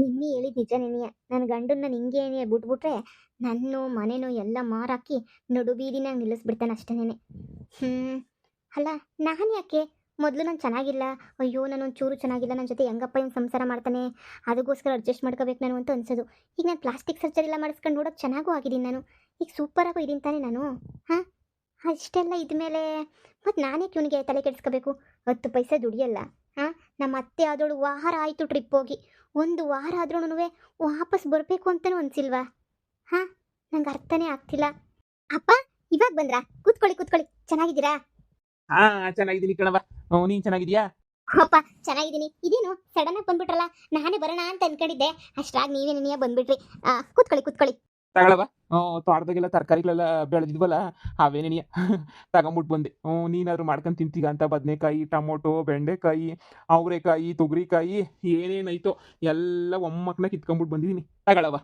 ನಿಮ್ಮಿ ಹೇಳಿದ ನಿಜ ನೆನೆಯ ನನ್ನ ಗಂಡನ್ನ ನಿಂಗೆ ಏನೇ ಬಿಟ್ಬಿಟ್ರೆ ನನ್ನ, ಮನೆನೂ ಎಲ್ಲ ಮಾರಾಕಿ ನಡು ಬೀದಿನಾಗ ನಿಲ್ಲಿಸ್ಬಿಡ್ತಾನೆ ಅಷ್ಟೇನೆ ಹ್ಞೂ ಅಲ್ಲ, ನಾನು ಯಾಕೆ? ಮೊದಲು ನಾನು ಚೆನ್ನಾಗಿಲ್ಲ. ಅಯ್ಯೋ ನಾನು ಒಂಚೂರು ಚೆನ್ನಾಗಿಲ್ಲ. ನನ್ನ ಜೊತೆ ಹೆಂಗಪ್ಪ ಇವ್ನು ಸಂಸಾರ ಮಾಡ್ತಾನೆ? ಅದಕ್ಕೋಸ್ಕರ ಅಡ್ಜಸ್ಟ್ ಮಾಡ್ಕೋಬೇಕು ನಾನು ಅಂತ ಅನ್ಸೋದು. ಈಗ ನಾನು ಪ್ಲಾಸ್ಟಿಕ್ ಸರ್ಜರಿ ಎಲ್ಲ ಮಾಡಿಸ್ಕೊಂಡು ನೋಡೋಕೆ ಚೆನ್ನಾಗೂ ಆಗಿದ್ದೀನಿ ನಾನು. ಈಗ ಸೂಪರಾಗೂ ಇದೀನಿ ತಾನೇ ನಾನು. ಹಾಂ? ಅಷ್ಟೆಲ್ಲ ಇದ್ಮೇಲೆ ಮತ್ತು ನಾನೇ ಇವನಿಗೆ ತಲೆ ಕೆಡಿಸ್ಕೋಬೇಕು? ಹತ್ತು ಪೈಸೆ ದುಡಿಯಲ್ಲ. ನಮ್ಮ ಅತ್ತೆ ಆದೋಳು ವಾರ ಆಯಿತು ಟ್ರಿಪ್ ಹೋಗಿ. ಒಂದು ವಾರ ಆದ್ರೂ ವಾಪಸ್ ಬರಬೇಕು ಅಂತಲೂ ಅನ್ಸಿಲ್ವಾ? ಹಾಂ ನಂಗೆ ಅರ್ಥನೇ ಆಗ್ತಿಲ್ಲ. ಅಪ್ಪ ಇವಾಗ ಬಂದ್ರಾ? ಕೂತ್ಕೊಳ್ಳಿ ಕೂತ್ಕೊಳ್ಳಿ. ಚೆನ್ನಾಗಿದ್ದೀರಾ? ಹಾ ಚೆನ್ನಾಗಿದ್ದೀನಿ ಕಣವ ನೀನ್ ಚೆನ್ನಾಗಿದ್ಯಾ ಅಪ್ಪ ಚೆನ್ನಾಗಿದ್ದೀನಿ. ಇದೇನು ಸಡನ್ ಆಗಿ ಬಂದ್ಬಿಟ್ರಲ್ಲ? ನಾನೇ ಬರೋಣ ಅಂತ ಅನ್ಕೊಂಡಿದ್ದೆ. ಅಷ್ಟಾಗಿ ನೀವೇ ನೀವೇ ಬಂದ್ಬಿಟ್ರಿ. ಕೂತ್ಕೊಳ್ಳಿ ಕೂತ್ಕೊಳ್ಳಿ. ತಗೊಳವ ತೋಟದಾಗೆಲ್ಲ ತರಕಾರಿಗಳೆಲ್ಲ ಬೆಳೆದಿದ್ವಲ್ಲ ಅವೇನೇನಿಯ ತಗೊಂಬಿಟ್ಟು ಬಂದೆ. ಹ್ಞೂ ನೀನಾದ್ರು ಮಾಡ್ಕೊಂಡು ತಿಂತೀಗ ಅಂತ ಬದನೆಕಾಯಿ ಟೊಮೊಟೊ ಬೆಂಡೆಕಾಯಿ ಅವರೆಕಾಯಿ ತೊಗರಿಕಾಯಿ ಏನೇನೈತೋ ಎಲ್ಲ ಒಮ್ಮಕ್ಕನ ಕಿತ್ಕೊಂಡ್ಬಿಟ್ಟು ಬಂದಿದ್ದೀನಿ ತಗೊಳವ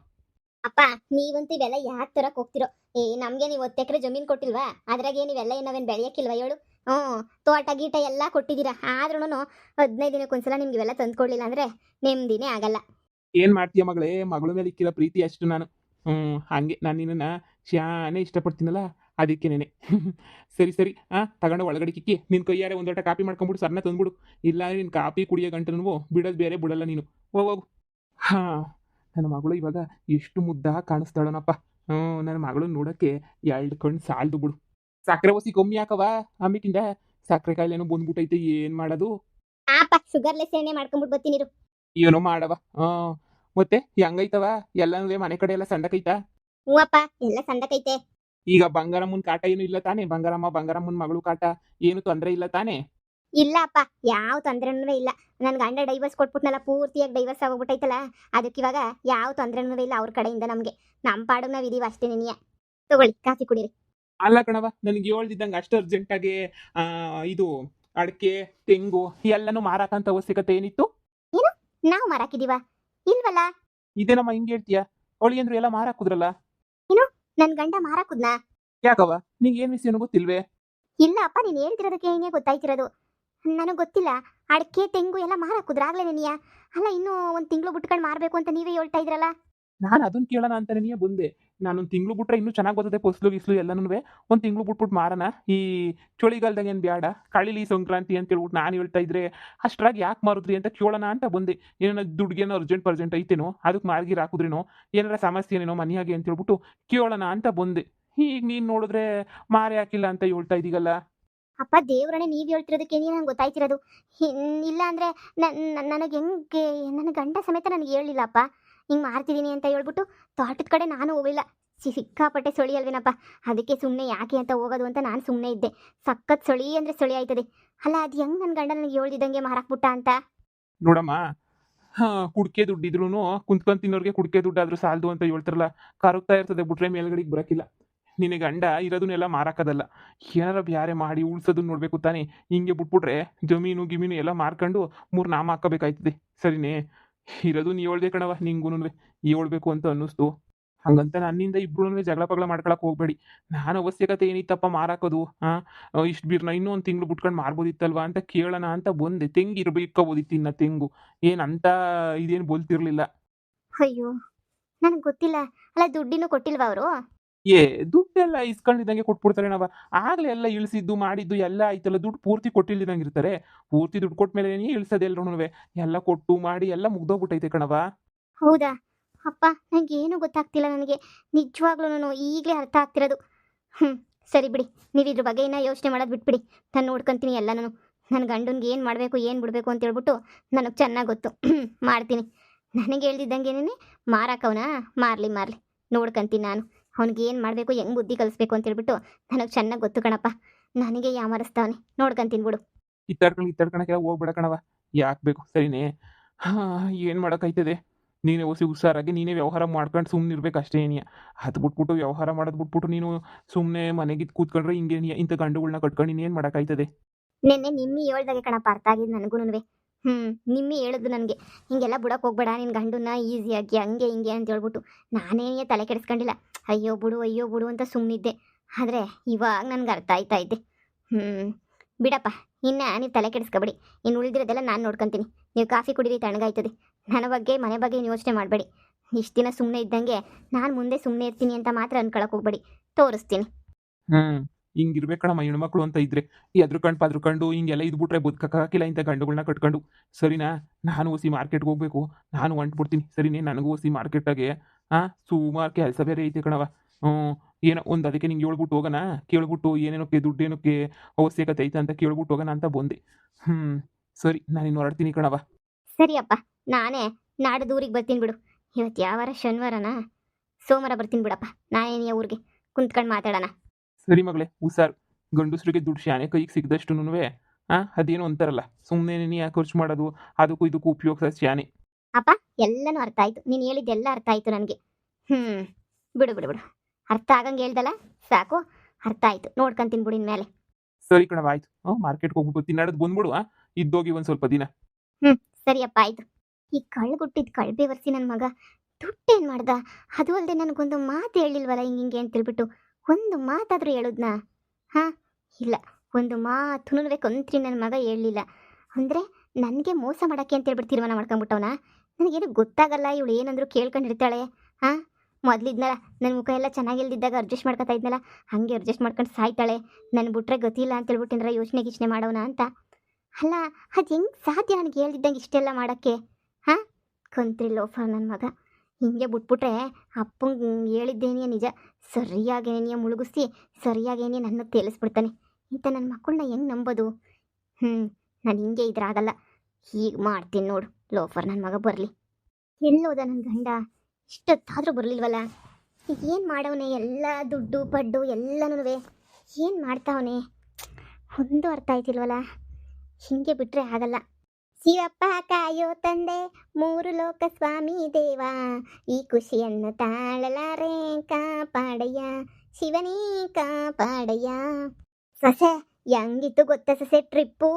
ಅಪ್ಪ ನೀವಂತೂ ಇವೆಲ್ಲ ಯಾಕೆ ತರಕ್ ಹೋಗ್ತಿರೋ? ಏ ನಮ್ಗೆ ನೀವು ಹತ್ತು ಎಕರೆ ಜಮೀನು ಕೊಟ್ಟಿಲ್ವಾ? ಅದ್ರಾಗೆ ನೀವೆಲ್ಲ ಏನವೇನ್ ಬೆಳೆಯಕ್ಕಿಲ್ವಾ ಹೇಳು? ಹ್ಞೂ ತೋಟ ಗೀಟ ಎಲ್ಲ ಕೊಟ್ಟಿದ್ದೀರಾ ಆದ್ರೂ ಹದಿನೈದು ದಿನಕ್ಕೊಂದ್ಸಲ ನಿಮ್ಗೆ ಇವೆಲ್ಲ ತಂದ್ಕೊಡ್ಲಿಲ್ಲ ಅಂದ್ರೆ ನೆಮ್ಮದಿನೇ ಆಗಲ್ಲ. ಏನ್ ಮಾಡ್ತೀಯ ಮಗಳೇ? ಮಗಳ ಮೇಲೆ ಇಕ್ಕಿರೋ ಪ್ರೀತಿ ಅಷ್ಟು ನಾನು. ಹ್ಞೂ ಹಂಗೆ ನಾನು ನಿನ್ನನ್ನು ಶಾನೆ ಇಷ್ಟಪಡ್ತೀನಲ್ಲ ನೆನೆ. ಸರಿ ಸರಿ ಆ ತಗೊಂಡು ಒಳಗಡೆ ಕಿಕ್ಕಿ ನಿನ್ನ ಕೈಯಾರೆ ಒಂದು ಲೋಟ ಕಾಪಿ ಮಾಡ್ಕೊಂಬಿಡು ಸರ್ನ ತಂದ್ಬಿಡು. ಇಲ್ಲ ನಿನ್ ಕಾಪಿ ಕುಡಿಯೋ ಗಂಟನು ಬಿಡೋದು ಬೇರೆ ಬಿಡಲ್ಲ ನೀನು. ಹೋಗ್ ಹೋಗು. ಹಾಂ ನನ್ನ ಮಗಳು ಇವಾಗ ಎಷ್ಟು ಮುದ್ದ ಕಾಣಿಸ್ತಾಳೋನಪ್ಪ. ಹ್ಞೂ ನನ್ನ ಮಗಳು ನೋಡೋಕ್ಕೆ ಎರಡು ಕಣ್ಣು ಸಾಲ್ದು ಬಿಡು. ಸಕ್ಕರೆ ಒಸಿ ಕಮ್ಮಿ ಹಾಕವ ಆಮೇಕಿಂದ ಸಕ್ಕರೆ ಕಾಯಿಲೆನೋ ಬಂದ್ಬಿಟ್ಟೈತೆ ಏನು ಮಾಡೋದು? ಆಪ ಶುಗರ್ಲೆಸ್ ಏನೇ ಮಾಡ್ಕೊಂಡ್ಬಿಟ್ಟು ಬರ್ತೀನಿ. ಏನೋ ಮಾಡವ ಹಾಂ ಮತ್ತೆ ಹೆಂಗೈತವ? ಎಲ್ಲನೂ ಮನೆ ಕಡೆ ಎಲ್ಲ ಸಂಡಕೈತಾ? ಹೂವಪ್ಪ ಎಲ್ಲ ಸಂದಕೈತೆ ಈಗ ಬಂಗಾರಮ್ಮನ್ ಕಾಟ ಏನು ಇಲ್ಲ ತಾನೆ? ಬಂಗಾರಮ್ಮ ಬಂಗಾರಮ್ಮನ್ ಮಗಳು ಕಾಟ ಏನು ತೊಂದರೆ ಇಲ್ಲ ತಾನೆ? ಇಲ್ಲ ಅಪ್ಪ ಯಾವ ತೊಂದ್ರೆನೂ ಇಲ್ಲ. ನನ್ನ ಗಂಡ ಡೈವರ್ಸ್ ಕೊಟ್ಬಿಟ್ನಲ್ಲ ಪೂರ್ತಿಯಾಗಿ ಡೈವರ್ಸ್ ಆಗೋಗ್ಬಿಟ್ಟೈತಲ್ಲ ಅದಕ್ಕೆ ಇವಾಗ ಯಾವ ತೊಂದ್ರೆನೂ ಇಲ್ಲ ಅವ್ರ ಕಡೆಯಿಂದ ನಮಗೆ. ನಮ್ಮ ಪಾಡು ನಾವು ಇದೀವಿ ಅಷ್ಟೇ ನಿನ್ಯ ತಗೊಳ್ಳಿ ಕಾಫಿ ಕುಡಿರಿ. ಅಲ್ಲ ಕಣವ ನನಗೆ ಹೇಳ್ದಿದ್ದಂಗೆ ಅಷ್ಟು ಅರ್ಜೆಂಟಾಗಿ ಇದು ಅಡಕೆ ತೆಂಗು ಎಲ್ಲನೂ ಮಾರಾಕಂತ ಅವಶ್ಯಕತೆ ಏನಿತ್ತು? ನಾವು ಮಾರಾಕಿದೀವ? ಇಲ್ವಲ್ಲ? ಇದೇನಮ್ಮ ಹಿಂಗೆ ಹೇಳ್ತೀಯ? ಅವಳಿ ಅಂದ್ರೆ ಎಲ್ಲ ಮಾರಾಕುದ್ರಲ್ಲ ನನ್ ಗಂಡ ಮಾರಾಕುದ್ನಾ ಯಾಕವ ನಿಂಗೆ ಏನ್ ವಿಷಯನೂ ಗೊತ್ತಿಲ್ವೇ? ಇಲ್ಲ ಅಪ್ಪ ನೀನ್ ಹೇಳ್ತಿರೋದಕ್ಕೆ ಏನೇ ಗೊತ್ತಾಯ್ತಿರೋದು. ನನಗೆ ಗೊತ್ತಿಲ್ಲ. ಅಡಕೆ ತೆಂಗು ಎಲ್ಲ ಮಾರಾಕುದ್ರಾಗ್ಲೇ ನೆನೆಯ ಅಲ್ಲ ಇನ್ನೂ ಒಂದ್ ತಿಂಗಳು ಬಿಟ್ಕೊಂಡು ಮಾರ್ಬೇಕು ಅಂತ ನೀವೇ ಹೇಳ್ತಾ ಇದ್ರಲ್ಲ? ನಾನು ಅದನ್ನ ಕೇಳೋಣ ಅಂತ ನೀ ಬಂದೆ. ನಾನೊಂದು ತಿಂಗಳು ಬಿಟ್ರೆ ಇನ್ನೂ ಚೆನ್ನಾಗಿ ಬರ್ತದೆ ಫಸ್ಲು ಗಿಸ್ಲು ಎಲ್ಲನೂ ಒಂದು ತಿಂಗಳು ಬಿಟ್ಬಿಟ್ಟು ಮಾರಣ. ಈ ಚಳಿಗಾಲದಾಗ ಏನು ಬೇಡ ಕಳಿಲಿ ಸಂಕ್ರಾಂತಿ ಅಂತ ಹೇಳ್ಬಿಟ್ಟು ನಾನು ಹೇಳ್ತಾ ಇದ್ರೆ ಅಷ್ಟ್ರಾಗಿ ಯಾಕೆ ಮಾರುದ್ರಿ ಅಂತ ಕೇಳೋಣ ಅಂತ ಬಂದೆ. ಏನಾರ ದುಡ್ಗೇನೋ ಅರ್ಜೆಂಟ್ ಪರ್ಜೆಂಟ್ ಐತೇನೋ ಅದಕ್ಕೆ ಮಾರ್ಗಿರ್ ಹಾಕಿದ್ರೇನೋ, ಏನಾರ ಸಮಸ್ಯೆ ಏನೇನೋ ಮನೆಯಾಗೆ ಅಂತ ಹೇಳ್ಬಿಟ್ಟು ಕೇಳೋಣ ಅಂತ ಬಂದೆ. ಈಗ ನೀನು ನೋಡಿದ್ರೆ ಮಾರಿ ಹಾಕಿಲ್ಲ ಅಂತ ಹೇಳ್ತಾ ಇದೀಗಲ್ಲ. ಅಪ್ಪ ದೇವ್ರನ್ನೇ ನೀವು ಹೇಳ್ತಿರೋದಕ್ಕೆ ನಂಗೆ ಗೊತ್ತಾಯ್ತಿರೋದು. ಇಲ್ಲ ಅಂದರೆ ನನಗೆ ಹೆಂಗೆ ನನ್ನ ಗಂಡ ಸಮೇತ ನನಗೆ ಹೇಳಿಲ್ಲಪ್ಪ ಹಿಂಗೆ ಮಾರ್ತಿದ್ದೀನಿ ಅಂತ ಹೇಳ್ಬಿಟ್ಟು ತೋಟದ ಕಡೆ ನಾನು ಹೋಗಿಲ್ಲ ಸಿಕ್ಕಾಪಟ್ಟೆ ಸೊಳಿ ಅಲ್ವೇನಪ್ಪ? ಅದಕ್ಕೆ ಸುಮ್ಮನೆ ಯಾಕೆ ಅಂತ ಹೋಗೋದು ಅಂತ ನಾನು ಸುಮ್ಮನೆ ಇದ್ದೆ. ಸಖತ್ ಸೊಳಿ ಅಂದ್ರೆ ಸೊಳಿ ಆಯ್ತದೆ. ಅಲ್ಲ, ಅದು ಹೆಂಗ್ ನನ್ನ ಗಂಡ ನನಗೆ ಹೇಳ್ದಿದ್ದಂಗೆ ಮಾರಾಕ್ಬಿಟ್ಟ ಅಂತ? ನೋಡಮ್ಮ ಕುಡ್ಕೆ ದುಡ್ಡಿದ್ರು ಕುಂತ್ಕೊಂಡ್ ತಿನ್ನೋರ್ಗೆ ಕುಡ್ಕೆ ದುಡ್ಡಾದ್ರೂ ಸಾಲದು ಅಂತ ಹೇಳ್ತಾರಲ್ಲ. ಕರಗ್ತಾ ಇರ್ತದೆ ಬಿಟ್ರೆ ಮೇಲ್ಗಡೆಗೆ ಬರಕಿಲ್ಲ. ನಿನಗೆ ಗಂಡ ಇರೋದನ್ನೆಲ್ಲ ಮಾರಾಕದಲ್ಲ. ಏನಾರ ಬ್ಯಾರೆ ಮಾಡಿ ಉಳ್ಸೋದನ್ನ ನೋಡ್ಬೇಕು ತಾನೇ. ಹಿಂಗೆ ಬಿಟ್ಬಿಟ್ರೆ ಜಮೀನು ಗಿಮೀನು ಎಲ್ಲ ಮಾರ್ಕೊಂಡು ಮೂರು ನಾಮ ಹಾಕಬೇಕಾಯ್ತದೆ. ಸರಿನೇ? ಇರೋದು ನೀ ಹೇಳ್ದೆ ಕಣವ ನಿಂಗೂನು ಹೇಳ್ಬೇಕು ಅಂತ ಅನ್ನಿಸ್ತು. ಹಂಗಂತ ನನ್ನಿಂದ ಇಬ್ರು ಜಗಳ ಪಗಳ ಮಾಡ್ಕೊಳಕ್ ಹೋಗ್ಬೇಡಿ. ನಾನು ಅವಶ್ಯಕತೆ ಏನಿತ್ತಪ್ಪ ಮಾರಾಕೋದು ಹಾ ಇಷ್ಟು ಬೀರ್ನ ಇನ್ನೂ ಒಂದು ತಿಂಗಳು ಬಿಟ್ಕೊಂಡು ಮಾರ್ಬೋದಿತ್ತಲ್ವಾ ಅಂತ ಕೇಳೋಣ ಅಂತ ಬಂದೆ. ತೆಂಗು ಇರ್ಬೇಕೋಬೋದಿತ್ತು ಇನ್ನ ತೆಂಗು. ಏನಂತ ಇದೇನು ಬೋಲ್ತಿರ್ಲಿಲ್ಲ. ಅಯ್ಯೋ, ನನಗೆ ಗೊತ್ತಿಲ್ಲ. ಅಲ್ಲ ದುಡ್ಡಿನೂ ಕೊಟ್ಟಿಲ್ವಾ ಅವರು? ಏ, ದುಡ್ಡೆಲ್ಲ ಇಸ್ಕೊಂಡಿದ್ದಂಗೆ ಕೊಟ್ಬಿಡ್ತಾರೆ ನಾವ. ಆಗ್ಲೇ ಎಲ್ಲ ಇಳಿಸಿದ್ದು, ಮಾಡಿದ್ದು, ಎಲ್ಲ ಆಯ್ತಲ್ಲ, ದುಡ್ಡು ಪೂರ್ತಿ ಕೊಟ್ಟಿಲ್ದಂಗೆ ಇರ್ತಾರೆ ಪೂರ್ತಿ ದುಡ್ಡು ಕೊಟ್ಟ ಮೇಲೆ ಇಳಿಸೋದು ಎಲ್ರೂ ಎಲ್ಲ ಕೊಟ್ಟು, ಮಾಡಿ, ಎಲ್ಲ ಮುಗ್ದೋಗ್ಬಿಟ್ಟೈತೆ ಕಣವ ಹೌದಾ? ಅಪ್ಪ ನನಗೆ ಏನು ಗೊತ್ತಾಗ್ತಿಲ್ಲ ನನಗೆ. ನಿಜವಾಗ್ಲೂ ನಾನು ಈಗಲೇ ಅರ್ಥ ಆಗ್ತಿರೋದು. ಹ್ಞೂ ಸರಿ ಬಿಡಿ. ನೀವು ಇದ್ರ ಬಗ್ಗೆ ಇನ್ನೂ ಯೋಚನೆ ಮಾಡೋದು ಬಿಟ್ಬಿಡಿ. ನಾನು ನೋಡ್ಕೊಂತೀನಿ ಎಲ್ಲ ನಾನು. ನನ್ನ ಗಂಡನ್ಗೆ ಏನು ಮಾಡಬೇಕು, ಏನು ಬಿಡಬೇಕು ಅಂತ ಹೇಳ್ಬಿಟ್ಟು ನನಗೆ ಚೆನ್ನಾಗಿ ಗೊತ್ತು. ಮಾಡ್ತೀನಿ. ನನಗೆ ಹೇಳ್ದಿದ್ದಂಗೆ ಮಾರಾಕವನ ಮಾರಲಿ ಮಾರಲಿ. ನೋಡ್ಕೊಂತೀನಿ ನಾನು. ಅವ್ನಿಗೆ ಏನು ಮಾಡಬೇಕು ಹೆಂಗೆ ಬುದ್ಧಿ ಕಲಿಸ್ಬೇಕು ಅಂತ ಹೇಳ್ಬಿಟ್ಟು ನನಗೆ ಚೆನ್ನಾಗಿ ಗೊತ್ತು ಕಣಪ್ಪ. ನನಗೆ ಯಾಮರಿಸ್ತಾವನೆ ನೋಡ್ಕೊಂತೀನಿ ಬಿಡು ಇತ್ತಾಡ್ಕೊಂಡು ಇತ್ತಾಡ್ಕೊಳಕ್ಕೆಲ್ಲ ಹೋಗ್ಬೇಡ ಕಣವ ಯಾಕೆ ಬೇಕು? ಸರಿನೇ. ಹಾ ಏನು ಮಾಡೋಕ್ಕಾಯ್ತದೆ? ನೀನೇ ಓಸಿ ಹುಷಾರಾಗಿ ನೀನೇ ವ್ಯವಹಾರ ಮಾಡ್ಕೊಂಡು ಸುಮ್ಮನೆ ಇರ್ಬೇಕು ಅಷ್ಟೇ ಏನಿಯ. ಅದು ಬಿಟ್ಬಿಟ್ಟು ವ್ಯವಹಾರ ಮಾಡೋದು ಬಿಟ್ಬಿಟ್ಟು ನೀನು ಸುಮ್ಮನೆ ಮನೆಗಿದ್ದು ಕೂತ್ಕೊಂಡ್ರೆ ಹಿಂಗೆ ಇಂಥ ಗಂಡುಗಳನ್ನ ಕಟ್ಕೊಂಡು ಏನು ಮಾಡೋಕ್ಕಾಯ್ತದೆ? ನಿನ್ನೆ ನಿಮ್ಮಿ ಹೇಳ್ದಾಗೆ ಕಣಪ್ಪ ಅರ್ಥ ಆಗಿದ್ದು ನನಗೂ ಹ್ಞೂ ನಿಮ್ಮಿ ಹೇಳಿದ್ದು ನನಗೆ. ಹಿಂಗೆಲ್ಲ ಬಿಡೋಕೆ ಹೋಗ್ಬೇಡ ನಿನ್ನ ಗಂಡನ್ನ ಈಸಿಯಾಗಿ ಹಂಗೆ ಹಿಂಗೆ ಅಂತ ಹೇಳ್ಬಿಟ್ಟು ನಾನೇನೇ ತಲೆ ಕೆಡಿಸ್ಕೊಂಡಿಲ್ಲ. ಅಯ್ಯೋ ಬಿಡು ಅಯ್ಯೋ ಬಿಡು ಅಂತ ಸುಮ್ಮನಿದ್ದೆ ಆದರೆ ಇವಾಗ ನನಗೆ ಅರ್ಥ ಆಯ್ತಾ ಇದ್ದೆ ಹ್ಞೂ ಬಿಡಪ್ಪ, ಇನ್ನು ನೀವು ತಲೆ ಕೆಡಿಸ್ಕೊಬೇಡಿ. ಇನ್ನು ಉಳಿದಿರೋದೆಲ್ಲ ನಾನು ನೋಡ್ಕೊತೀನಿ. ನೀವು ಕಾಫಿ ಕುಡೀರಿ, ತಣ್ಣಗಾಯ್ತದೆ. ನನ್ನ ಬಗ್ಗೆ, ಮನೆ ಬಗ್ಗೆ ಯೋಚನೆ ಮಾಡಬೇಡಿ. ಇಷ್ಟು ದಿನ ಸುಮ್ಮನೆ ಇದ್ದಂಗೆ ನಾನು ಮುಂದೆ ಸುಮ್ಮನೆ ಇರ್ತೀನಿ ಅಂತ ಮಾತ್ರ ಅನ್ಕೊಳಕ್ ಹೋಗ್ಬೇಡಿ. ತೋರಿಸ್ತೀನಿ. ಹ್ಮ್ ಹೆಣ್ಣು ಮಕ್ಕಳು ಅಂತ ಇದ್ರೆ. ಈ ಅದ್ರ ಕಂಡು ಪದ್ರ ಕಂಡು ಹಿಂಗೆಲ್ಲ ಇದ್ಬಿಟ್ರೆ ಬದುಕಕ್ಕಾಗಿಲ್ಲ ಇಂಥ ಗಂಡುಗಳನ್ನ ಕಟ್ಕೊಂಡು. ಸರಿನಾ? ನಾನು ಓಸಿ ಮಾರ್ಕೆಟ್ಗೆ ಹೋಗ್ಬೇಕು. ನಾನು ಹೊಂಟ್ಬಿಡ್ತೀನಿ. ಸರಿನೇ? ನನಗೂ ಓಸಿ ಮಾರ್ಕೆಟಾಗೆ ಆ ಸುಮಾರು ಕೆಲಸ ಬೇರೆ ಐತೆ ಕಣವ ಹ್ಞೂ ಏನೋ ಒಂದು ಅದಕ್ಕೆ ನಿಂಗೆ ಹೇಳ್ಬಿಟ್ಟು ಹೋಗೋಣ ಕೇಳ್ಬಿಟ್ಟು ಏನೇನಕ್ಕೆ ದುಡ್ಡೇನಕ್ಕೆ ಅವಶ್ಯಕತೆ ಐತೆ ಅಂತ ಕೇಳ್ಬಿಟ್ಟು ಹೋಗೋಣ ಅಂತ ಬಂದೆ. ಹ್ಞೂ ಸರಿ ನಾನು ಇನ್ನು ಹೊರಡ್ತೀನಿ ಕಣವ ಸರಿಯಪ್ಪ ನಾನೇ ನಾಡ್ದು ಊರಿಗೆ ಬರ್ತೀನಿ ಬಿಡು. ಇವತ್ತು ಯಾವಾರ ಶನಿವಾರನಾ? ಸೋಮವಾರ ಬರ್ತೀನಿ ಬಿಡಪ್ಪ. ನಾನೇನಿಯ ಊರಿಗೆ ಕುಂತ್ಕೊಂಡು ಮಾತಾಡೋಣ. ಸರಿ ಮಗಳೇ ಹುಷಾರು. ಗಂಡಸ್ರಿಗೆ ದುಡ್ಡು ಶಾನೆ ಕೈಗೆ ಸಿಗದಷ್ಟು ಹಾಂ ಅದೇನು ಅಂತಾರಲ್ಲ. ಸುಮ್ಮನೆ ನೀ ಯಾಕೆ ಖರ್ಚು ಮಾಡೋದು? ಅದಕ್ಕೂ ಇದಕ್ಕೂ ಉಪಯೋಗಿಸ ಶಾನೆ ಅಪ್ಪ ಎಲ್ಲನೂ ಅರ್ಥ ಆಯ್ತು. ನೀನು ಹೇಳಿದ್ದೆಲ್ಲ ಅರ್ಥ ಆಯ್ತು ನನಗೆ. ಹ್ಮ್ ಬಿಡು ಬಿಡು ಬಿಡು. ಅರ್ಥ ಆಗಂಗೆ ಹೇಳ್ದಲ್ಲ? ಸಾಕು. ಅರ್ಥ ಆಯ್ತು. ನೋಡ್ಕೊಂತೀನಿ ಬಿಡು ಮೇಲೆ ಸರಿ ಕಣವ ಆಯ್ತು. ಹ್ಞೂ ಮಾರ್ಕೆಟ್ಗೆ ಹೋಗ್ಬಿಟ್ಟು ತಿನ್ನಾಡೋದು ಬಂದ್ಬಿಡು ಇದ್ದೋಗಿ ಒಂದು ಸ್ವಲ್ಪ ದಿನ. ಸರಿಯಪ್ಪ ಆಯ್ತು. ಈ ಕಳ್ಗುಟ್ಟಿದ್ ಕಳ್ಬೆ ವರ್ಸಿ ನನ್ನ ಮಗ ದುಡ್ಡೇನು ಮಾಡ್ದ? ಅದು ಅಲ್ಲದೆ ನನಗೊಂದು ಮಾತು ಹೇಳಿಲ್ವಲ್ಲ ಹಿಂಗೆ ಹಿಂಗೆ ಅಂತ ಹೇಳ್ಬಿಟ್ಟು ಒಂದು ಮಾತಾದರೂ ಹೇಳೋದ್ನಾ? ಹಾ? ಇಲ್ಲ. ಒಂದು ಮಾತು ಬೇಕಂತ್ರಿ ನನ್ನ ಮಗ ಹೇಳಲಿಲ್ಲ. ಅಂದ್ರೆ ನನಗೆ ಮೋಸ ಮಾಡಕ್ಕೆ ಅಂತ ಹೇಳ್ಬಿಟ್ಟು ತೀರ್ಮಾನ ಮಾಡ್ಕೊಂಬಿಟ್ಟವನ? ನನಗೇನು ಗೊತ್ತಾಗಲ್ಲ? ಇವಳು ಏನಂದ್ರು ಕೇಳ್ಕೊಂಡಿರ್ತಾಳೆ ಹಾಂ ಮೊದಲಿದ್ನಲ್ಲ ನನ್ನ ಮುಖ ಎಲ್ಲ ಚೆನ್ನಾಗಿಲ್ದಿದ್ದಾಗ ಅಡ್ಜಸ್ಟ್ ಮಾಡ್ಕೊತಾ ಇದ್ನಲ್ಲ, ಹಾಗೆ ಅಡ್ಜಸ್ಟ್ ಮಾಡ್ಕೊಂಡು ಸಾಯ್ತಾಳೆ. ನನ್ನ ಬಿಟ್ರೆ ಗೊತ್ತಿಲ್ಲ ಅಂತ ಹೇಳ್ಬಿಟ್ಟಿನ ಯೋಚನೆ ಗೀಚನೆ ಮಾಡೋಣ ಅಂತ. ಅಲ್ಲ, ಅದು ಹೆಂಗೆ ಸಾಧ್ಯ ನನಗೆ ಹೇಳ್ದಿದ್ದಂಗೆ ಇಷ್ಟೆಲ್ಲ ಮಾಡೋಕ್ಕೆ? ಹಾಂ ಕಂತ್ರಿ ಲೋಫರ್ ನನ್ನ ಮಗ. ಹಿಂಗೆ ಬಿಟ್ಬಿಟ್ರೆ ಅಪ್ಪಂಗೆ ಹೇಳಿದ್ದೇನೆಯೇ ನಿಜ. ಸರಿಯಾಗೇನೆಯ ಮುಳುಗಿಸಿ ಸರಿಯಾಗೇನೆ ನನ್ನ ತೇಲಿಸ್ಬಿಡ್ತಾನೆ ಇಂಥ ನನ್ನ ಮಕ್ಕಳನ್ನ ಹೆಂಗೆ ನಂಬೋದು? ಹ್ಞೂ ನಾನು ಹಿಂಗೆ ಇದ್ರಾಗಲ್ಲ. ಹೀಗೆ ಮಾಡ್ತೀನಿ ನೋಡು. ಲೋಫರ್ ನನ್ನ ಮಗ ಬರಲಿ. ಎಲ್ಲೋದ ನನ್ನ ಗಂಡ? ಇಷ್ಟೊತ್ತಾದರೂ ಬರಲಿಲ್ವಲ್ಲ? ಏನು ಮಾಡವನೇ ಎಲ್ಲ ದುಡ್ಡು, ಪಡ್ಡು ಎಲ್ಲನೂ ಏನು ಮಾಡ್ತಾವನೆ? ಒಂದು ಅರ್ಥ ಆಯ್ತಿಲ್ವಲ್ಲ? ಹಿಂಗೆ ಬಿಟ್ಟರೆ ಆಗಲ್ಲ. ಶಿವಪ್ಪ ಕಾಯೋ ತಂದೆ, ಮೂರು ಲೋಕ ಸ್ವಾಮಿ ದೇವ. ಈ ಖುಷಿಯನ್ನು ತಾಳಲಾರೆ, ಕಾಪಾಡಯ್ಯ. ಶಿವನೇ ಕಾಪಾಡಯ್ಯ. ಸೊಸೆ ಹೆಂಗಿತ್ತು ಗೊತ್ತಾ ಸೊಸೆ? ಟ್ರಿಪ್ಪು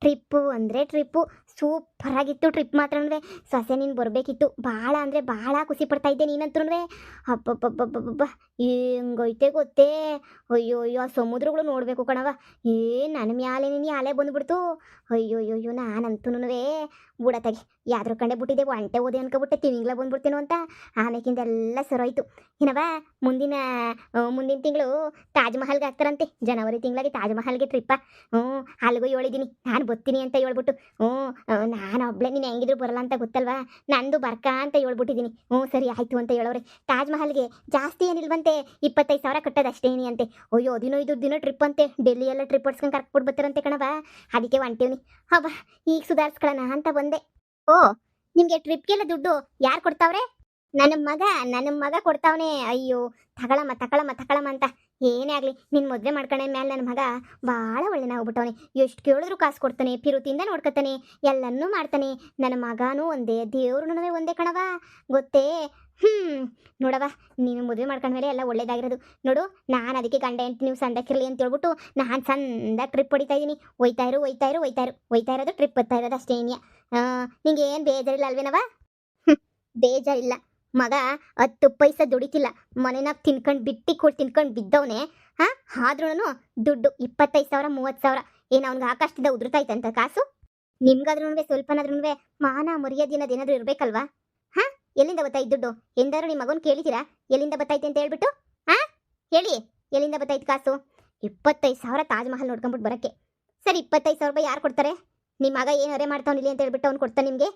ಟ್ರಿಪ್ಪು ಅಂದರೆ ಟ್ರಿಪ್ಪು. ಸೂಪರಾಗಿತ್ತು ಟ್ರಿಪ್ ಮಾತ್ರ ಸೊಸೆ ನೀನು ಬರಬೇಕಿತ್ತು. ಭಾಳ ಅಂದರೆ ಭಾಳ ಖುಷಿ ಪಡ್ತಾ ಇದ್ದೆ ನೀನಂತೂ ಅಪ್ಪಪ್ಪಪ್ಪಬ್ಬಬ್ಬ ಹೆಂಗೈತೆ ಗೊತ್ತೇ? ಅಯ್ಯೋ ಅಯ್ಯೋ, ಆ ಸಮುದ್ರಗಳು ನೋಡಬೇಕು ಕಣವ ಏ ನನ್ನ ಮ್ಯಾಲೆ ನೀನು ಆಲೆ ಬಂದ್ಬಿಡ್ತು? ಅಯ್ಯೋ ಅಯ್ಯೋ ಅಯ್ಯೋ ನಾನಂತೂ ಬುಡತಾಗಿ ಯಾವ್ದ್ರ ಕಂಡೆ ಬಿಟ್ಟಿದ್ದೆ, ಒಂಟೆ ಓದಿ ಅನ್ಕೊಬಿಟ್ಟೆ, ತಿಂಗ್ಳ ಬಂದ್ಬಿಡ್ತೀನೋ ಅಂತ. ಆಮೇಕಿಂದ ಎಲ್ಲ ಸರೋಯ್ತು ಏನವ ಮುಂದಿನ ಮುಂದಿನ ತಿಂಗಳು ತಾಜ್ ಮಹಲ್ಗೆ ಹಾಕ್ತಾರಂತೆ. ಜನವರಿ ತಿಂಗಳಿಗೆ ತಾಜ್ ಮಹಲ್ಗೆ ಟ್ರಿಪ್ಪ ಹ್ಞೂ, ಅಲ್ಲಿಗೂ ಹೇಳಿದ್ದೀನಿ ನಾನು ಬರ್ತೀನಿ ಅಂತ ಹೇಳ್ಬಿಟ್ಟು. ಹ್ಞೂ ನಾನು ಒಬ್ಳೆ, ನೀನು ಹೆಂಗಿದ್ರು ಬರಲ್ಲ ಅಂತ ಗೊತ್ತಲ್ವಾ? ನಂದು ಬರ್ಕ ಅಂತ ಹೇಳ್ಬಿಟ್ಟಿದ್ದೀನಿ ಹ್ಞೂ, ಸರಿ, ಆಯಿತು ಅಂತ ಹೇಳೋರೆ ತಾಜ್ ಮಹಲ್ಗೆ ಜಾಸ್ತಿ ಏನಿಲ್ವಂತೆ? ಇಪ್ಪತ್ತೈದು ಸಾವಿರ ಕಟ್ಟೋದು ಅಷ್ಟೇನಿ ಅಂತೆ. ಅಯ್ಯೋ, ಹದಿನೈದು ದಿನ ಟ್ರಿಪ್ ಅಂತೆ. ಡೆಲ್ಲಿ ಎಲ್ಲ ಟ್ರಿಪ್ ಹೊಡ್ಸ್ಕೊಂಡು ಕರ್ಕೊಂಡು ಬರ್ತಾರಂತೆ ಕಣವ ಅದಕ್ಕೆ ಹೊಂಟೀವ್ನಿ. ಹಬ್ಬ ಈಗ ಸುಧಾರಿಸ್ಕೊಳ್ಳೋಣ ಅಂತ ಬಂದೆ. ಓ, ನಿಮಗೆ ಟ್ರಿಪ್ಗೆಲ್ಲ ದುಡ್ಡು ಯಾರು ಕೊಡ್ತಾವ್ರೆ? ನನ್ನ ಮಗ ನನ್ನ ಮಗ ಕೊಡ್ತಾವನೆ. ಅಯ್ಯೋ, ತಗೊಳಮ್ಮ ತಗೊಳಮ್ಮ ತಗೊಳಮ್ಮ ಅಂತ. ಏನೇ ಆಗಲಿ ನಿನ್ನ ಮದುವೆ ಮಾಡ್ಕೊಂಡೆ ಮೇಲೆ ನನ್ನ ಮಗ ಭಾಳ ಒಳ್ಳೆನಾಗ್ಬಿಟ್ಟವನೆ. ಎಷ್ಟು ಕೇಳಿದ್ರು ಕಾಸು ಕೊಡ್ತಾನೆ ಪಿರುತಿಯಿಂದ ನೋಡ್ಕೊತಾನೆ ಎಲ್ಲನೂ ಮಾಡ್ತಾನೆ. ನನ್ನ ಮಗನೂ ಒಂದೇ ದೇವ್ರು ಒಂದೇ ಕಣವ ಗೊತ್ತೇ? ಹ್ಞೂ ನೋಡವ ನೀನು ಮದುವೆ ಮಾಡ್ಕೊಂಡ್ಮೇಲೆ ಎಲ್ಲ ಒಳ್ಳೇದಾಗಿರೋದು. ನೋಡು, ನಾನು ಅದಕ್ಕೆ ಗಂಡ ಎಂಟು ನೀವು ಸಂದಕ್ಕಿರಲಿ ಅಂತ ಹೇಳ್ಬಿಟ್ಟು ನಾನು ಸಂದ ಟ್ರಿಪ್ ಹೊಡಿತಾ ಇದ್ದೀನಿ ಒಯ್ತಾ ಇರು ಒಯ್ತಾ ಇರು ಒಯ್ತಾ ಇರು. ಒಯ್ತಾ ಇರೋದು ಟ್ರಿಪ್ ಬರ್ತಾ ಇರೋದು ಅಷ್ಟೇ ಇನ್ಯ. ನಿಂಗೆ ಏನು ಬೇಜಾರಿಲ್ಲ ಅಲ್ವೇನವ ಬೇಜಾರಿಲ್ಲ. ಮಗ ಹತ್ತು ಪೈಸೆ ದುಡಿತಿಲ್ಲ, ಮನೆನಾಗ ತಿನ್ಕೊಂಡು ಬಿಟ್ಟಿ ಕೂಡ ತಿನ್ಕೊಂಡು ಬಿದ್ದವನೇ, ಹಾ? ಆದ್ರೂ ದುಡ್ಡು ಇಪ್ಪತ್ತೈದು ಸಾವಿರ, ಮೂವತ್ತು ಸಾವಿರ, ಏನು ಅವ್ನಿಗೆ ಆಕಾಶದಿಂದ ಉದುರ್ತಾಯ್ತಂತ ಕಾಸು? ನಿಮ್ಗಾದ್ರೂ ಸ್ವಲ್ಪನಾದ್ರೂ ಮಾನ ಮರ್ಯಾದೆ ಅನ್ನೋದು ಏನಾದರೂ ಇರಬೇಕಲ್ವಾ? ಹಾ? ಎಲ್ಲಿಂದ ಬತ್ತಾಯ್ತು ದುಡ್ಡು? ಎಂದಾರು ನಿಮ್ಮ ಮಗನ ಕೇಳಿದ್ದೀರಾ ಎಲ್ಲಿಂದ ಬತ್ತಾಯ್ತು ಅಂತ ಹೇಳ್ಬಿಟ್ಟು? ಹಾ ಹೇಳಿ, ಎಲ್ಲಿಂದ ಬತ್ತಾಯ್ತು ಕಾಸು? ಇಪ್ಪತ್ತೈದು ಸಾವಿರ ತಾಜ್ ಮಹಲ್ ನೋಡ್ಕೊಂಬಿಟ್ಟು ಬರೋಕ್ಕೆ. ಸರಿ, ಇಪ್ಪತ್ತೈದು ಸಾವಿರ ರೂಪಾಯಿ ಯಾರು ಕೊಡ್ತಾರೆ? ನಿಮ್ಮ ಮಗ ಏನು ಅರೆ ಮಾಡ್ತಾವನಿಲ್ಲ ಅಂತ ಹೇಳ್ಬಿಟ್ಟು ಅವ್ನು ಕೊಡ್ತಾನೆ ನಿಮಗೆ?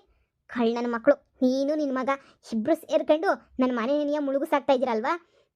ಕಳ್ಳನ ಮಕ್ಕಳು ನೀನು ನಿನ್ನ ಮಗ ಇಬ್ರು ಸೇರ್ಕೊಂಡು ನನ್ನ ಮನೆ ನೀಯ ಮುಳುಗಿಸಾಕ್ತಾ ಇದ್ದೀರಲ್ವಾ?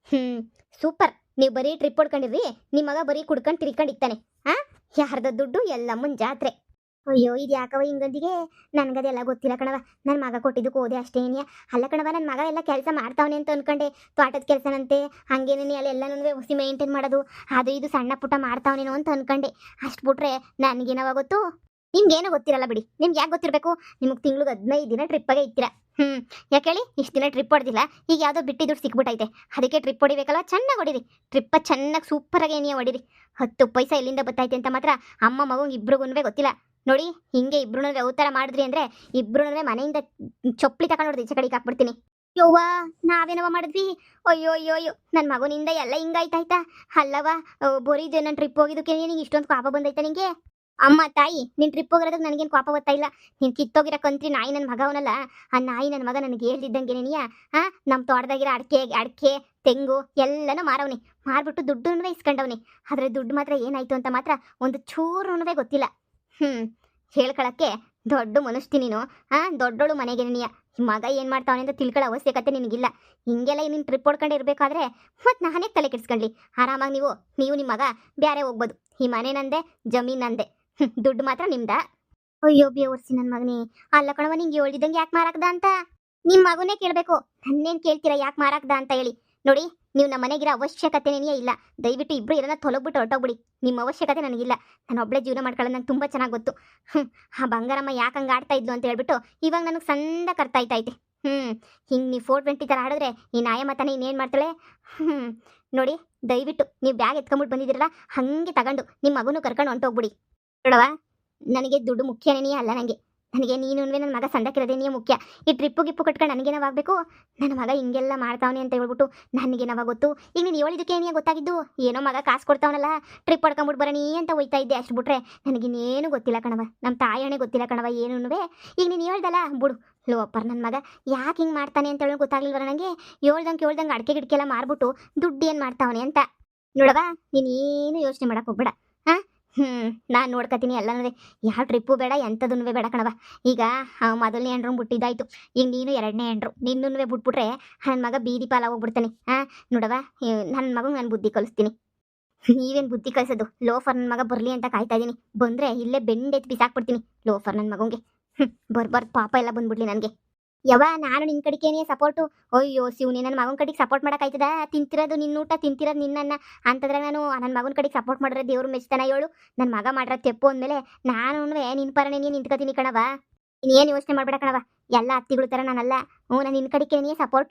ಹ್ಞೂ ಸೂಪರ್. ನೀವು ಬರೀ ಟ್ರಿಪ್ ಹೊಡ್ಕೊಂಡಿರ್ರಿ ನಿಮ್ಮ ಮಗ ಬರೀ ಕುಡ್ಕೊಂಡು ತಿರ್ಕೊಂಡಿಕ್ತಾನೆ. ಆ? ಯಾರ್ದ ದುಡ್ಡು? ಎಲ್ಲಮ್ಮನ ಜಾತ್ರೆ. ಅಯ್ಯೋ, ಇದು ಯಾಕವ ಹಿಂಗಂದಿಗೆ? ನನಗದೆಲ್ಲ ಗೊತ್ತಿಲ್ಲ ಕಣವ ನನ್ನ ಮಗ ಕೊಟ್ಟಿದ್ದಕ್ಕೆ ಓದೆ ಅಷ್ಟೇನಿಯ ಅಲ್ಲ ಕಣವ ನನ್ನ ಮಗ ಎಲ್ಲ ಕೆಲಸ ಮಾಡ್ತಾವನೆ ಅಂತ ಅನ್ಕೊಂಡೆ. ತೋಟದ ಕೆಲಸನಂತೆ ಹಂಗೇನೇ ಅಲ್ಲೆಲ್ಲನೂ ಹುಸಿ ಮೇಂಟೈನ್ ಮಾಡೋದು. ಅದು ಇದು ಸಣ್ಣ ಪುಟ್ಟ ಮಾಡ್ತಾವನೇನೋ ಅಂತ ಅನ್ಕೊಂಡೆ. ಅಷ್ಟು ಬಿಟ್ರೆ ನನಗೇನವ ಗೊತ್ತು? ನಿಮ್ಗೇನೋ ಗೊತ್ತಿರಲ್ಲ ಬಿಡಿ. ನಿಮ್ಗೆ ಯಾಕೆ ಗೊತ್ತಿರಬೇಕು? ನಿಮಗೆ ತಿಂಗ್ಳಿಗೆ ಹದಿನೈದು ದಿನ ಟ್ರಿಪ್ಪಾಗೆ ಇರ್ತೀರ. ಹ್ಞೂ ಯಾಕೆ ಹೇಳಿ? ಇಷ್ಟು ದಿನ ಟ್ರಿಪ್ ಹೊಡೆದಿಲ್ಲ. ಈಗ ಯಾವುದೋ ಬಿಟ್ಟಿ ದುಡ್ಡು ಸಿಕ್ಬಿಟ್ಟೈತೆ ಅದಕ್ಕೆ ಟ್ರಿಪ್ ಹೊಡಿಬೇಕಲ್ಲ ಚೆನ್ನಾಗಿ ಹೊಡಿರಿ. ಟ್ರಿಪ್ಪ ಚೆನ್ನಾಗಿ ಸೂಪರಾಗಿ ಏನೇ ಹೊಡಿರಿ. ಹತ್ತು ಪೈಸೆ ಎಲ್ಲಿಂದ ಬತ್ತೈತೆ ಅಂತ ಮಾತ್ರ ಅಮ್ಮ ಮಗಂಗೆ ಇಬ್ರಿಗೂ ಗೊತ್ತಿಲ್ಲ. ನೋಡಿ, ಹಿಂಗೆ ಇಬ್ರು ಅವತಾರ ಮಾಡಿದ್ರಿ ಅಂದರೆ ಇಬ್ರು ಮನೆಯಿಂದ ಚಪ್ಪಲಿ ತಗೊಂಡು ಹೊಡೆದು ಈಚೆ ಕಡೆಗೆ ಹಾಕ್ಬಿಡ್ತೀನಿ. ಯೋವ ನಾವೇನವ ಮಾಡಿದ್ವಿ? ಅಯ್ಯೋ ಅಯ್ಯೋ ಅಯ್ಯೋ ನನ್ನ ಮಗನಿಂದ ಎಲ್ಲ ಹಿಂಗಾಯ್ತಾಯ್ತಾ? ಅಲ್ಲವ ಬೋರಿದ್ದು ನನ್ನ ಟ್ರಿಪ್ ಹೋಗಿದ್ದಕ್ಕೆ ನಿನಗೆ ಇಷ್ಟೊಂದು ಕಾಪ ಬಂದೈತಾ ನಿಂಗೆ? ಅಮ್ಮ, ತಾಯಿ, ನಿನ್ ಟ್ರಿಪ್ ಹೋಗಿರೋದಕ್ಕೆ ನನಗೇನು ಕೋಪ ಗೊತ್ತಾ ಇಲ್ಲ. ನೀನ್ ಕಿತ್ತೋಗಿರೋ ಕಂತ್ರಿ ನಾಯಿ ನನ್ನ ಮಗ ಅವನಲ್ಲ. ಆ ನಾಯಿ ನನ್ನ ಮಗ ನನಗೆ ಹೇಳ್ದಿದ್ದಂಗೆ ನೀನಿಯ? ಆ ನಮ್ಮ ತೋಟದಾಗಿರೋ ಅಡಿಕೆ ಅಡಿಕೆ, ತೆಂಗು ಎಲ್ಲನೂ ಮಾರವ್ನಿ. ಮಾರ್ಬಿಟ್ಟು ದುಡ್ಡನ್ನು ಇಸ್ಕೊಂಡವ್ನಿ. ಆದ್ರೆ ದುಡ್ಡು ಮಾತ್ರ ಏನಾಯ್ತು ಅಂತ ಮಾತ್ರ ಒಂದು ಚೂರುನುವೆ ಗೊತ್ತಿಲ್ಲ. ಹ್ಞೂ ಹೇಳ್ಕೊಳಕ್ಕೆ ದೊಡ್ಡ ಮನುಷ್ಯ ನೀನು. ಹಾ ದೊಡ್ಡೋಳು ಮನೆಗೆ ನೀಯ ಮಗ ಏನ್ ಮಾಡ್ತಾವನೆ ಅಂತ ತಿಳ್ಕೊಳ್ಳೋ ಅವಶ್ಯಕತೆ ನಿನಗಿಲ್ಲ. ಹಿಂಗೆಲ್ಲ ನಿನ್ ಟ್ರಿಪ್ ಹೊಡ್ಕೊಂಡು ಇರ್ಬೇಕಾದ್ರೆ ಮತ್ತೆ ನಾನೇ ತಲೆ ಕೆಡಿಸ್ಕೊಳ್ಳಿ ಆರಾಮಾಗಿ ನೀವು ನೀವು ನಿಮ್ಮ ಮಗ ಬ್ಯಾರೆ ಹೋಗ್ಬೋದು. ಈ ಮನೆ ನಂದೆ, ಜಮೀನ್ ನಂದೆ. ದುಡ್ಡು ಮಾತ್ರ ನಿಮ್ದ? ಅಯ್ಯೋ ಬೇವರ್ಸಿ ನನ್ನ ಮಗನೇ, ಅಲ್ಲ ಕಣವ ನಿಂಗೆ ಹೇಳಿದಂಗೆ ಯಾಕೆ ಮಾರಾಕ್ದ ಅಂತ? ನಿಮ್ಮ ಮಗುನೇ ಕೇಳಬೇಕು, ನನ್ನೇನು ಕೇಳ್ತೀರಾ ಯಾಕೆ ಮಾರಾಕ್ದ ಅಂತ ಹೇಳಿ. ನೋಡಿ, ನೀವು ನಮ್ಮ ಮನೆಗಿರೋ ಅವಶ್ಯಕತೆನೇ ಇಲ್ಲ. ದಯವಿಟ್ಟು ಇಬ್ರು ಇದನ್ನ ತೊಲಗ್ಬಿಟ್ಟು ಹೊರಟೋಗ್ಬಿಡಿ. ನಿಮ್ಮ ಅವಶ್ಯಕತೆ ನನಗಿಲ್ಲ. ನಾನು ಒಬ್ಬಳೇ ಜೀವನ ಮಾಡ್ಕೊಳ್ಳೋದು ನಂಗೆ ತುಂಬ ಚೆನ್ನಾಗಿ ಗೊತ್ತು. ಹ್ಮ್, ಆ ಬಂಗಾರಮ್ಮ ಯಾಕೆ ಹಂಗೆ ಆಡ್ತಾ ಇದ್ಲು ಅಂತ ಹೇಳ್ಬಿಟ್ಟು ಇವಾಗ ನನಗೆ ಸಂದ ಕರ್ತಾ ಐತೈತೆ ಹ್ಞೂ ಹಿಂಗೆ ನೀವು ಫೋರ್ ಟ್ವೆಂಟಿ ಥರ ಆಡಿದ್ರೆ ಈ ನಾಯ ಮತನ ಇನ್ನೇನು ಮಾಡ್ತಾಳೆ? ಹ್ಞೂ ನೋಡಿ, ದಯವಿಟ್ಟು ನೀವು ಬ್ಯಾಗ್ ಎತ್ಕೊಂಬಿಟ್ಟು ಬಂದಿದ್ದೀರಲ್ಲ, ಹಾಗೆ ತಗೊಂಡು ನಿಮ್ಮ ಮಗನೂ ಕರ್ಕೊಂಡು ಹೊಂಟೋಗ್ಬಿಡಿ ನೋಡವ ನನಗೆ ದುಡ್ಡು ಮುಖ್ಯನೇ ಅಲ್ಲ ನನಗೆ ನನಗೆ ನೀನು ನನ್ನ ಮಗ ಸಂದಕ್ಕಿರೋದೇನೇ ಮುಖ್ಯ. ಈ ಟ್ರಿಪ್ಪು ಗಿಪ್ಪು ಕಟ್ಕೊಂಡು ನನಗೇನವಾಗಬೇಕು ನನ್ನ ಮಗ ಹಿಂಗೆಲ್ಲ ಮಾಡ್ತಾವನೆ ಅಂತ ಹೇಳ್ಬಿಟ್ಟು ನನಗೇನವ ಗೊತ್ತು ಈಗ ನೀನು ಹೇಳಿದಕ್ಕೆ ಏನೇ ಗೊತ್ತಾಗಿದ್ದು? ಏನೋ ಮಗ ಕಾಸು ಕೊಡ್ತಾವನಲ್ಲ ಟ್ರಿಪ್ ಹೊಡ್ಕೊಂಬಿಟ್ಟು ಬರಣಿ ಅಂತ ಹೋಯ್ತಾ ಇದ್ದೆ ಅಷ್ಟು ಬಿಟ್ರೆ. ನನಗಿನ್ನೇನು ಗೊತ್ತಿಲ್ಲ ಕಣವ ನಮ್ಮ ತಾಯಣೆ ಗೊತ್ತಿಲ್ಲ ಕಣವ ಏನೂನುವೆ ಈಗ ನೀನು ಹೇಳ್ದಲ್ಲ, ಬಿಡು. ಲೋಪರ್ ನನ್ನ ಮಗ, ಯಾಕೆ ಹಿಂಗೆ ಮಾಡ್ತಾನೆ ಅಂತ ಹೇಳಿ ಗೊತ್ತಾಗ್ಲಿಲ್ವ ನನಗೆ? ಹೇಳ್ದಂಗೆ ಕೇಳ್ದಂಗೆ ಅಡಿಕೆ ಗಿಡಕೆಲ್ಲ ಮಾರ್ಬಿಟ್ಟು ದುಡ್ಡು ಏನು ಮಾಡ್ತಾವನೆ ಅಂತ. ನೋಡವ ಏನು ಯೋಚನೆ ಮಾಡೋಕೆ ಹೋಗ್ಬೇಡ. ಹ್ಞೂ ನಾನು ನೋಡ್ಕೊತೀನಿ. ಎಲ್ಲನೂ ಯಾವ ಟ್ರಿಪ್ಪು ಬೇಡ ಎಂಥದನ್ನೂ ಬೇಡ ಕಣವ ಈಗ ಮೊದಲನೇ ಹೆಂಡ್ರು ಬಿಟ್ಟಿದ್ದಾಯ್ತು ಈಗ ನೀನು ಎರಡನೇ ಹೆಂಡ್ರು ನಿನ್ನೂ ಬಿಟ್ಬಿಟ್ರೆ ನನ್ನ ಮಗ ಬೀದಿ ಪಾಲ ಹೋಗ್ಬಿಡ್ತಾನೆ. ಹಾಂ ನೋಡವ ನನ್ನ ಮಗಂಗೆ ನಾನು ಬುದ್ಧಿ ಕಲಿಸ್ತೀನಿ. ನೀವೇನು ಬುದ್ಧಿ ಕಲಿಸೋದು? ಲೋಫರ್ ನನ್ನ ಮಗ ಬರಲಿ ಅಂತ ಕಾಯ್ತಾ ಇದ್ದೀನಿ ಬಂದರೆ ಇಲ್ಲೇ ಬೆಂಡೆತ್ ಬಿಸಾಕ್ಬಿಡ್ತೀನಿ ಲೋಫರ್ ನನ್ನ ಮಗಂಗೆ. ಹ್ಞೂ ಬರ್ಬಾರ್ದು ಪಾಪ ಎಲ್ಲ ಬಂದ್ಬಿಡ್ಲಿ ನನಗೆ. ಯವ ನಾನು ನಿನ್ನ ಕಡೆಗೇನೆ ಸಪೋರ್ಟು ಅಯ್ಯೋ, ಶಿವ್ನಿ ನನ್ನ ಮಗನ ಕಡೆಗೆ ಸಪೋರ್ಟ್ ಮಾಡೋಕ್ಕಾಯ್ತದ ತಿಂತಿರೋದು ನಿನ್ನ ಊಟ, ತಿಂತಿರೋದು ನಿನ್ನನ್ನ. ಅಂತಂದ್ರೆ ನಾನು ನನ್ನ ಮಗನ ಕಡೆಗೆ ಸಪೋರ್ಟ್ ಮಾಡ್ರೆ ದೇವ್ರು ಮೆಚ್ತಾನ ಹೇಳು. ನನ್ನ ಮಗ ಮಾಡಿರೋ ತೆಪ್ಪು ಅಂದಮೇಲೆ ನಾನು ನಿನ್ನ ಪರನೇ ನೀನು ನಿಂತ್ಕೋತೀನಿ ಕಣವ ಏನ್ ಯೋಚನೆ ಮಾಡ್ಬೇಡ ಕಣವ ಎಲ್ಲ ಅತ್ತಿಗಳು ತರ ನಾನಲ್ಲ. ಹ್ಞೂ ನಾನು ನಿನ್ನ ಕಡೆಗೇನೆ ಸಪೋರ್ಟು